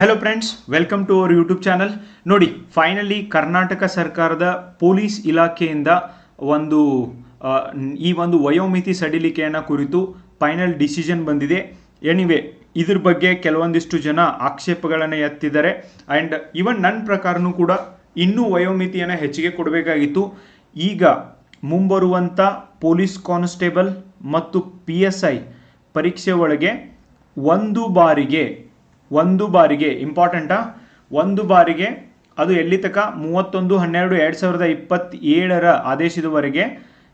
Hello friends welcome to our YouTube channel ನೋಡಿ finally Karnataka ಸರ್ಕಾರದ police ಇಲಾಖೆಯಿಂದ ಒಂದು ಈ ಒಂದು ವಯೋಮಿತಿ ಸಡಿಲಿಕೆಯನ್ನು ಕುರಿತು ಫೈನಲ್ ಡಿಸಿಷನ್ ಬಂದಿದೆ. ಎನಿವೆ ಇದ್ರ ಬಗ್ಗೆ ಕೆಲವೊಂದಿಷ್ಟು ಜನ ಆಕ್ಷೇಪಗಳನ್ನು ಎತ್ತಿದ್ದಾರೆ. ಆ್ಯಂಡ್ ಇವನ್ ನನ್ನ ಪ್ರಕಾರನೂ ಕೂಡ ಇನ್ನೂ ವಯೋಮಿತಿಯನ್ನು ಹೆಚ್ಚಿಗೆ ಕೊಡಬೇಕಾಗಿತ್ತು. ಈಗ ಮುಂಬರುವಂಥ ಪೊಲೀಸ್ ಕಾನ್ಸ್ಟೇಬಲ್ ಮತ್ತು ಪಿ ಎಸ್ ಐ ಪರೀಕ್ಷೆ ಒಳಗೆ ಒಂದು ಬಾರಿಗೆ ಒಂದು ಬಾರಿಗೆ ಇಂಪಾರ್ಟೆಂಟಾ ಒಂದು ಬಾರಿಗೆ, ಅದು ಎಲ್ಲಿ ತನಕ ಮೂವತ್ತೊಂದು, ಹನ್ನೆರಡು, ಎರಡು ಸಾವಿರದ ಇಪ್ಪತ್ತೇಳರ ಆದೇಶದವರೆಗೆ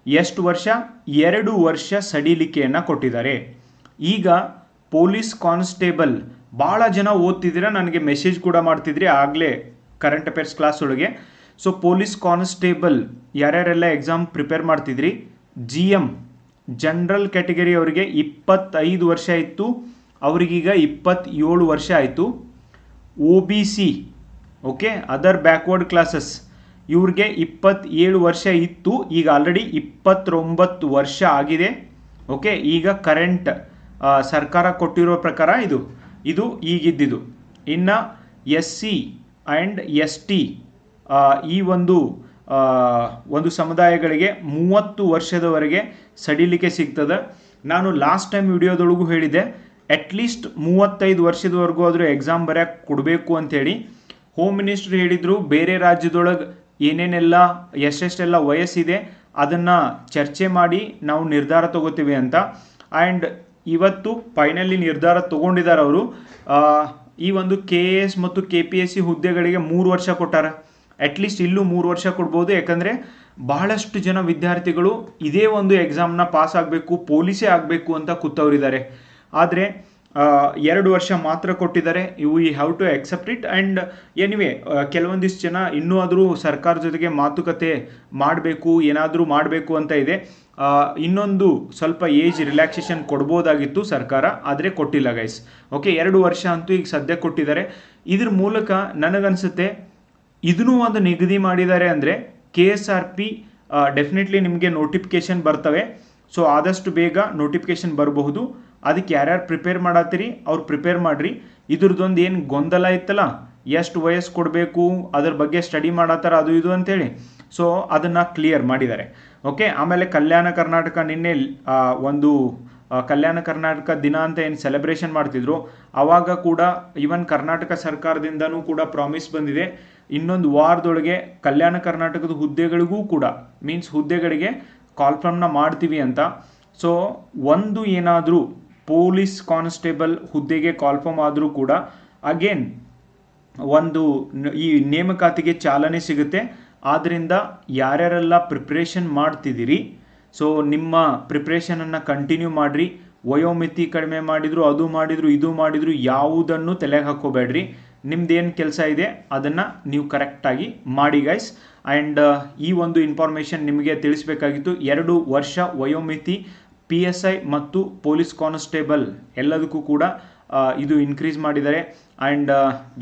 ಎಷ್ಟು ವರ್ಷ? ಎರಡು ವರ್ಷ ಸಡಿಲಿಕೆಯನ್ನು ಕೊಟ್ಟಿದ್ದಾರೆ. ಈಗ ಪೊಲೀಸ್ ಕಾನ್ಸ್ಟೇಬಲ್ ಭಾಳ ಜನ ಓದ್ತಿದ್ದೀರಾ? ನನಗೆ ಮೆಸೇಜ್ ಕೂಡ ಮಾಡ್ತಿದ್ರಿ ಆಗಲೇ ಕರೆಂಟ್ ಅಫೇರ್ಸ್ ಕ್ಲಾಸ್ ಒಳಗೆ. ಸೊ ಪೊಲೀಸ್ ಕಾನ್ಸ್ಟೇಬಲ್ ಯಾರ್ಯಾರೆಲ್ಲ ಎಕ್ಸಾಮ್ ಪ್ರಿಪೇರ್ ಮಾಡ್ತಿದ್ರಿ? ಜಿ ಎಂ ಜನರಲ್ ಕ್ಯಾಟಗರಿ ಅವರಿಗೆ ಇಪ್ಪತ್ತೈದು ವರ್ಷ ಇತ್ತು. ಅವರಿಗೀಗ ಇಪ್ಪತ್ತೇಳು ವರ್ಷ ಆಯಿತು. O B C, okay other backward classes ಇವ್ರಿಗೆ ಇಪ್ಪತ್ತೇಳು ವರ್ಷ ಇತ್ತು. ಈಗ ಆಲ್ರೆಡಿ ಇಪ್ಪತ್ತೊಂಬತ್ತು ವರ್ಷ ಆಗಿದೆ. ಓಕೆ, ಈಗ ಕರೆಂಟ್ ಸರ್ಕಾರ ಕೊಟ್ಟಿರೋ ಪ್ರಕಾರ ಇದು ಇದು ಈಗಿದ್ದಿದ್ದು. ಇನ್ನು S C and S T ಈ ಒಂದು ಒಂದು ಸಮುದಾಯಗಳಿಗೆ ಮೂವತ್ತು ವರ್ಷದವರೆಗೆ ಸಡಿಲಿಕೆ ಸಿಗ್ತದೆ. ನಾನು ಲಾಸ್ಟ್ ಟೈಮ್ ವಿಡಿಯೋದೊಳಗೂ ಹೇಳಿದ್ದೆ ಅಟ್ಲೀಸ್ಟ್ ಮೂವತ್ತೈದು ವರ್ಷದವರೆಗೂ ಆದರೂ ಎಕ್ಸಾಮ್ ಬರೆಯೋಕೆ ಕೊಡಬೇಕು ಅಂಥೇಳಿ ಹೋಮ್ ಮಿನಿಸ್ಟ್ರ್ ಹೇಳಿದರು, ಬೇರೆ ರಾಜ್ಯದೊಳಗೆ ಏನೇನೆಲ್ಲ ಎಷ್ಟೆಷ್ಟೆಲ್ಲ ವಯಸ್ಸಿದೆ ಅದನ್ನು ಚರ್ಚೆ ಮಾಡಿ ನಾವು ನಿರ್ಧಾರ ತಗೋತೀವಿ ಅಂತ. ಆ್ಯಂಡ್ ಇವತ್ತು ಫೈನಲಿ ನಿರ್ಧಾರ ತಗೊಂಡಿದ್ದಾರೆ ಅವರು. ಈ ಒಂದು ಕೆ ಎಸ್ ಮತ್ತು ಕೆ ಪಿ ಎಸ್ ಸಿ ಹುದ್ದೆಗಳಿಗೆ ಮೂರು ವರ್ಷ ಕೊಟ್ಟಾರ. ಅಟ್ಲೀಸ್ಟ್ ಇಲ್ಲೂ ಮೂರು ವರ್ಷ ಕೊಡ್ಬೋದು. ಯಾಕಂದರೆ ಬಹಳಷ್ಟು ಜನ ವಿದ್ಯಾರ್ಥಿಗಳು ಇದೇ ಒಂದು ಎಕ್ಸಾಮ್ನ ಪಾಸ್ ಆಗಬೇಕು ಪೊಲೀಸೇ ಆಗಬೇಕು ಅಂತ ಕೂತವರಿದ್ದಾರೆ. ಆದರೆ ಎರಡು ವರ್ಷ ಮಾತ್ರ ಕೊಟ್ಟಿದ್ದಾರೆ. ಯು ಈ have to accept it and anyway ಕೆಲವೊಂದಿಷ್ಟು ಜನ ಇನ್ನೂ ಆದರೂ ಸರ್ಕಾರ ಜೊತೆಗೆ ಮಾತುಕತೆ ಮಾಡಬೇಕು, ಏನಾದರೂ ಮಾಡಬೇಕು ಅಂತ ಇದೆ. ಇನ್ನೊಂದು ಸ್ವಲ್ಪ ಏಜ್ ರಿಲ್ಯಾಕ್ಸೇಷನ್ ಕೊಡ್ಬೋದಾಗಿತ್ತು ಸರ್ಕಾರ, ಆದರೆ ಕೊಟ್ಟಿಲ್ಲ ಗೈಸ್ ಓಕೆ ಎರಡು ವರ್ಷ ಅಂತೂ ಈಗ ಸದ್ಯ ಕೊಟ್ಟಿದ್ದಾರೆ. ಇದ್ರ ಮೂಲಕ ನನಗನ್ಸುತ್ತೆ, ಇದನ್ನೂ ಒಂದು ನಿಗದಿ ಮಾಡಿದ್ದಾರೆ ಅಂದರೆ K S R P definitely ನಿಮಗೆ ನೋಟಿಫಿಕೇಶನ್ ಬರ್ತವೆ. ಸೊ ಆದಷ್ಟು ಬೇಗ ನೋಟಿಫಿಕೇಶನ್ ಬರಬಹುದು. ಅದಕ್ಕೆ ಯಾರ್ಯಾರು ಪ್ರಿಪೇರ್ ಮಾಡತ್ತೀರಿ, ಅವ್ರು ಪ್ರಿಪೇರ್ ಮಾಡಿರಿ. ಇದ್ರದ್ದೊಂದು ಏನು ಗೊಂದಲ ಇತ್ತಲ್ಲ, ಎಷ್ಟು ವಯಸ್ಸು ಕೊಡಬೇಕು, ಅದ್ರ ಬಗ್ಗೆ ಸ್ಟಡಿ ಮಾಡತ್ತಾರ, ಅದು ಇದು ಅಂತೇಳಿ. ಸೊ ಅದನ್ನು ಕ್ಲಿಯರ್ ಮಾಡಿದ್ದಾರೆ. ಓಕೆ ಆಮೇಲೆ ಕಲ್ಯಾಣ ಕರ್ನಾಟಕ ನಿನ್ನೆ ಒಂದು ಕಲ್ಯಾಣ ಕರ್ನಾಟಕ ದಿನ ಅಂತ ಏನು ಸೆಲೆಬ್ರೇಷನ್ ಮಾಡ್ತಿದ್ರು. ಆವಾಗ ಕೂಡ ಇವನ್ ಕರ್ನಾಟಕ ಸರ್ಕಾರದಿಂದನೂ ಕೂಡ ಪ್ರಾಮಿಸ್ ಬಂದಿದೆ. ಇನ್ನೊಂದು ವಾರದೊಳಗೆ ಕಲ್ಯಾಣ ಕರ್ನಾಟಕದ ಹುದ್ದೆಗಳಿಗೂ ಕೂಡ ಮೀನ್ಸ್ ಹುದ್ದೆಗಳಿಗೆ ಕಾಲ್ಫರ್ಮ್ನ ಮಾಡ್ತೀವಿ ಅಂತ. ಸೊ ಒಂದು ಏನಾದರೂ ಪೊಲೀಸ್ ಕಾನ್ಸ್ಟೇಬಲ್ ಹುದ್ದೆಗೆ ಕಾಲ್ಫರ್ಮ್ ಆದರೂ ಕೂಡ ಅಗೇನ್ ಒಂದು ಈ ನೇಮಕಾತಿಗೆ ಚಾಲನೆ ಸಿಗುತ್ತೆ. ಆದ್ದರಿಂದ ಯಾರ್ಯಾರೆಲ್ಲ ಪ್ರಿಪ್ರೇಷನ್ ಮಾಡ್ತಿದ್ದೀರಿ ಸೊ ನಿಮ್ಮ ಪ್ರಿಪ್ರೇಷನನ್ನು ಕಂಟಿನ್ಯೂ ಮಾಡಿರಿ. ವಯೋಮಿತಿ ಕಡಿಮೆ ಮಾಡಿದ್ರು, ಅದು ಮಾಡಿದ್ರು, ಇದು ಮಾಡಿದ್ರು ಯಾವುದನ್ನು ತಲೆಗೆ ಹಾಕೋಬೇಡ್ರಿ ನಿಮ್ದೇನು ಕೆಲಸ ಇದೆ, ಅದನ್ನು ನೀವು ಕರೆಕ್ಟಾಗಿ ಮಾಡಿ ಗೈಸ್ ಆ್ಯಂಡ್ ಈ ಒಂದು ಇನ್ಫಾರ್ಮೇಷನ್ ನಿಮಗೆ ತಿಳಿಸ್ಬೇಕಾಗಿತ್ತು. ಎರಡು ವರ್ಷ ವಯೋಮಿತಿ ಪಿ ಎಸ್ ಐ ಮತ್ತು ಪೊಲೀಸ್ ಕಾನ್ಸ್ಟೇಬಲ್ ಎಲ್ಲದಕ್ಕೂ ಕೂಡ ಇದು ಇನ್ಕ್ರೀಸ್ ಮಾಡಿದ್ದಾರೆ. ಆ್ಯಂಡ್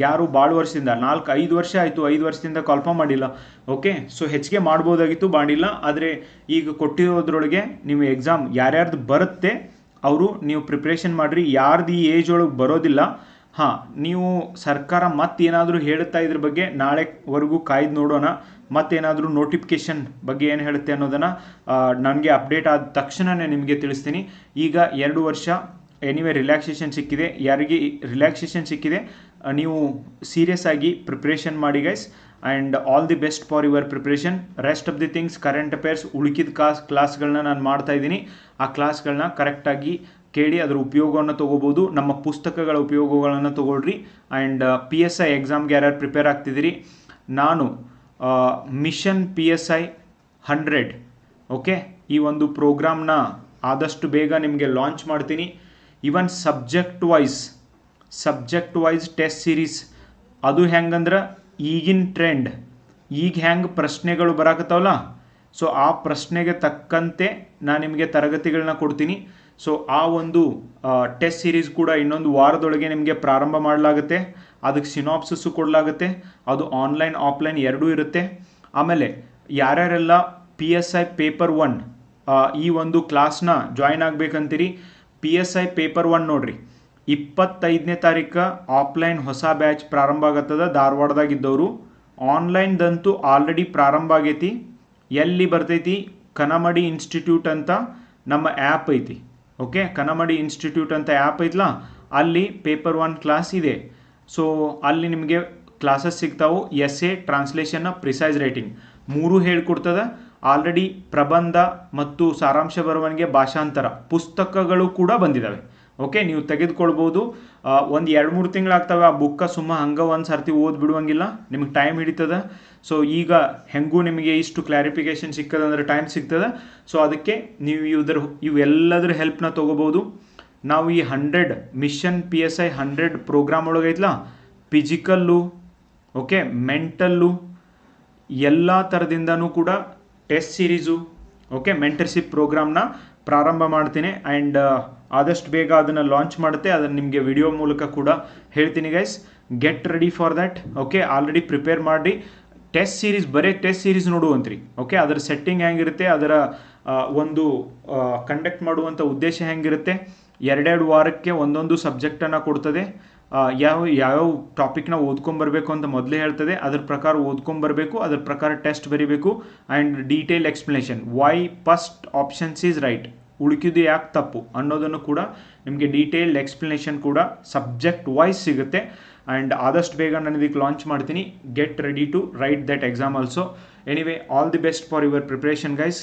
ಯಾರು ಭಾಳ ವರ್ಷದಿಂದ, ನಾಲ್ಕು, ಐದು ವರ್ಷ ಆಯಿತು, ಐದು ವರ್ಷದಿಂದ ಕಾಲ್ಫಾರ್ಮ್ ಮಾಡಿಲ್ಲ. ಓಕೆ ಸೊ ಹೆಚ್ಚಿಗೆ ಮಾಡ್ಬೋದಾಗಿತ್ತು, ಮಾಡಿಲ್ಲ. ಆದರೆ, ಈಗ ಕೊಟ್ಟಿರೋದ್ರೊಳಗೆ ನಿಮ್ಮ ಎಕ್ಸಾಮ್ ಯಾರ್ಯಾರ್ದು ಬರುತ್ತೆ, ಅವರು ನೀವು ಪ್ರಿಪ್ರೇಷನ್ ಮಾಡಿರಿ. ಯಾರ್ದು ಈ ಏಜ್ ಒಳಗೆ ಬರೋದಿಲ್ಲ ಹಾಂ, ನೀವು ಸರ್ಕಾರ ಮತ್ತೇನಾದರೂ ಹೇಳುತ್ತಾ ಇದ್ರ ಬಗ್ಗೆ ನಾಳೆವರೆಗೂ ಕಾಯ್ದು ನೋಡೋಣ. ಮತ್ತೇನಾದರೂ ನೋಟಿಫಿಕೇಶನ್ ಬಗ್ಗೆ ಏನು ಹೇಳುತ್ತೆ ಅನ್ನೋದನ್ನು ನನಗೆ ಅಪ್ಡೇಟ್ ಆದ ತಕ್ಷಣವೇ ನಿಮಗೆ ತಿಳಿಸ್ತೀನಿ. ಈಗ ಎರಡು ವರ್ಷ ಎನಿವೆ ರಿಲ್ಯಾಕ್ಸೇಷನ್ ಸಿಕ್ಕಿದೆ. ಯಾರಿಗೆ ರಿಲ್ಯಾಕ್ಸೇಷನ್ ಸಿಕ್ಕಿದೆ ನೀವು ಸೀರಿಯಸ್ ಆಗಿ ಪ್ರಿಪ್ರೇಷನ್ ಮಾಡಿ guys and all the best for your preparation rest of the things current affairs ಉಳುಕಿದ class ಕ್ಲಾಸ್ಗಳನ್ನ ನಾನು ಮಾಡ್ತಾ ಇದ್ದೀನಿ. ಆ ಕ್ಲಾಸ್ಗಳನ್ನ ಕರೆಕ್ಟಾಗಿ ಕೇಳಿ ಅದರ ಉಪಯೋಗವನ್ನು ತೊಗೋಬೋದು. ನಮ್ಮ ಪುಸ್ತಕಗಳ ಉಪಯೋಗಗಳನ್ನು ತೊಗೊಳ್ರಿ. ಆ್ಯಂಡ್ ಪಿ ಎಸ್ ಐ ಎಕ್ಸಾಮ್ಗೆ ಯಾರ್ಯಾರು ಪ್ರಿಪೇರ್ ಆಗ್ತಿದ್ದೀರಿ? ನಾನು mission P S I hundred okay ಈ ಒಂದು ಪ್ರೋಗ್ರಾಮ್ನ ಆದಷ್ಟು ಬೇಗ ನಿಮಗೆ ಲಾಂಚ್ ಮಾಡ್ತೀನಿ. Even subject wise subject wise test series ಅದು ಹೆಂಗಂದ್ರೆ ಈಗಿನ ಟ್ರೆಂಡ್ ಈಗ ಹೆಂಗೆ ಪ್ರಶ್ನೆಗಳು ಬರಾಕತ್ತಾವಲ್ಲ? ಸೊ ಆ ಪ್ರಶ್ನೆಗೆ ತಕ್ಕಂತೆ ನಾನು ನಿಮಗೆ ತರಗತಿಗಳನ್ನ ಕೊಡ್ತೀನಿ. ಸೊ ಆ ಒಂದು ಟೆಸ್ಟ್ ಸೀರೀಸ್ ಕೂಡ ಇನ್ನೊಂದು ವಾರದೊಳಗೆ ನಿಮಗೆ ಪ್ರಾರಂಭ ಮಾಡಲಾಗುತ್ತೆ. ಅದಕ್ಕೆ ಸಿನಾಪ್ಸಸ್ಸು ಕೊಡಲಾಗುತ್ತೆ. ಅದು ಆನ್ಲೈನ್ ಆಫ್ಲೈನ್ ಎರಡೂ ಇರುತ್ತೆ. ಆಮೇಲೆ ಯಾರ್ಯಾರೆಲ್ಲ P S I paper one ಈ ಒಂದು ಕ್ಲಾಸ್ನ join ಆಗಬೇಕಂತೀರಿ P S I paper one ನೋಡ್ರಿ. ಇಪ್ಪತ್ತೈದನೇ ತಾರೀಕು ಆಫ್ಲೈನ್ ಹೊಸ ಬ್ಯಾಚ್ ಪ್ರಾರಂಭ ಆಗತ್ತದ ಧಾರವಾಡದಾಗಿದ್ದವರು ಆನ್ಲೈನ್ದಂತೂ ಆಲ್ರೆಡಿ ಪ್ರಾರಂಭ ಆಗೈತಿ. ಎಲ್ಲಿ ಬರ್ತೈತಿ? ಕನಮಡಿ ಇನ್ಸ್ಟಿಟ್ಯೂಟ್ ಅಂತ ನಮ್ಮ ಆ್ಯಪ್ ಐತಿ. ಓಕೆ ಕನಮಡಿ ಇನ್ಸ್ಟಿಟ್ಯೂಟ್ ಅಂತ ಆ್ಯಪ್ ಐತಲ್ಲ ಅಲ್ಲಿ ಪೇಪರ್ ಒನ್ ಕ್ಲಾಸ್ ಇದೆ. ಸೊ ಅಲ್ಲಿ ನಿಮಗೆ ಕ್ಲಾಸಸ್ ಸಿಗ್ತಾವೆ. S A translation precise writing ಮೂರು ಹೇಳ್ಕೊಡ್ತದೆ. ಆಲ್ರೆಡಿ ಪ್ರಬಂಧ ಮತ್ತು ಸಾರಾಂಶ ಬರವಣಿಗೆ ಭಾಷಾಂತರ ಪುಸ್ತಕಗಳು ಕೂಡ ಬಂದಿದ್ದಾವೆ ಓಕೆ ನೀವು ತೆಗೆದುಕೊಳ್ಬೋದು. ಒಂದು ಎರಡು ಮೂರು ತಿಂಗಳಾಗ್ತವೆ ಆ ಬುಕ್ಕ ಸುಮ್ಮ ಹಂಗೆ ಒಂದು ಸರ್ತಿ ಓದ್ಬಿಡುವಂಗಿಲ್ಲ. ನಿಮಗೆ ಟೈಮ್ ಹಿಡಿತದ. ಸೊ ಈಗ ಹೆಂಗೂ ನಿಮಗೆ ಇಷ್ಟು ಕ್ಲಾರಿಫಿಕೇಷನ್ ಸಿಕ್ಕದಂದ್ರೆ ಟೈಮ್ ಸಿಗ್ತದೆ. ಸೊ ಅದಕ್ಕೆ ನೀವು ಇದ್ರ ಇವೆಲ್ಲದ್ರ ಹೆಲ್ಪ್ನ ತೊಗೋಬೋದು. ನಾವು ಈ hundred mission P S I hundred program ಒಳಗೈತ್ಲ physical okay mental ಎಲ್ಲ ಥರದಿಂದನೂ ಕೂಡ ಟೆಸ್ಟ್ ಸೀರೀಸು ಓಕೆ ಮೆಂಟರ್ಶಿಪ್ ಪ್ರೋಗ್ರಾಮ್ನ ಪ್ರಾರಂಭ ಮಾಡ್ತೀನಿ. ಆ್ಯಂಡ್ ಆದಷ್ಟು ಬೇಗ ಅದನ್ನು ಲಾಂಚ್ ಮಾಡುತ್ತೆ. ಅದನ್ನು ನಿಮಗೆ ವಿಡಿಯೋ ಮೂಲಕ ಕೂಡ ಹೇಳ್ತೀನಿ guys get ready for that okay already prepare ಮಾಡಿ. ಟೆಸ್ಟ್ ಸೀರೀಸ್ ಬರೀ ಟೆಸ್ಟ್ ಸೀರೀಸ್ ನೋಡುವಂತ್ರಿ ಓಕೆ ಅದರ ಸೆಟ್ಟಿಂಗ್ ಹೆಂಗಿರುತ್ತೆ, ಅದರ ಒಂದು ಕಂಡಕ್ಟ್ ಮಾಡುವಂಥ ಉದ್ದೇಶ ಹೆಂಗಿರುತ್ತೆ, ಎರಡೆರಡು ವಾರಕ್ಕೆ ಒಂದೊಂದು ಸಬ್ಜೆಕ್ಟನ್ನು ಕೊಡ್ತದೆ ಯಾವ ಯಾವ್ಯಾವ ಟಾಪಿಕ್ನ ಓದ್ಕೊಂಬರ್ಬೇಕು ಅಂತ ಮೊದಲೇ ಹೇಳ್ತದೆ, ಅದ್ರ ಪ್ರಕಾರ ಓದ್ಕೊಂಬರ್ಬೇಕು, ಅದ್ರ ಪ್ರಕಾರ ಟೆಸ್ಟ್ ಬರೀಬೇಕು and detail explanation why first options is right ಉಳುಕಿದ್ದು ಯಾಕೆ ತಪ್ಪು ಅನ್ನೋದನ್ನು ಕೂಡ ನಿಮಗೆ ಡೀಟೇಲ್ಡ್ ಎಕ್ಸ್ಪ್ಲನೇಷನ್ ಕೂಡ ಸಬ್ಜೆಕ್ಟ್ ವೈಸ್ ಸಿಗುತ್ತೆ. ಆ್ಯಂಡ್ ಆದಷ್ಟು ಬೇಗ ನಾನು ಇದಕ್ಕೆ ಲಾಂಚ್ ಮಾಡ್ತೀನಿ. Get ready to write that exam also anyway all the best for your preparation guys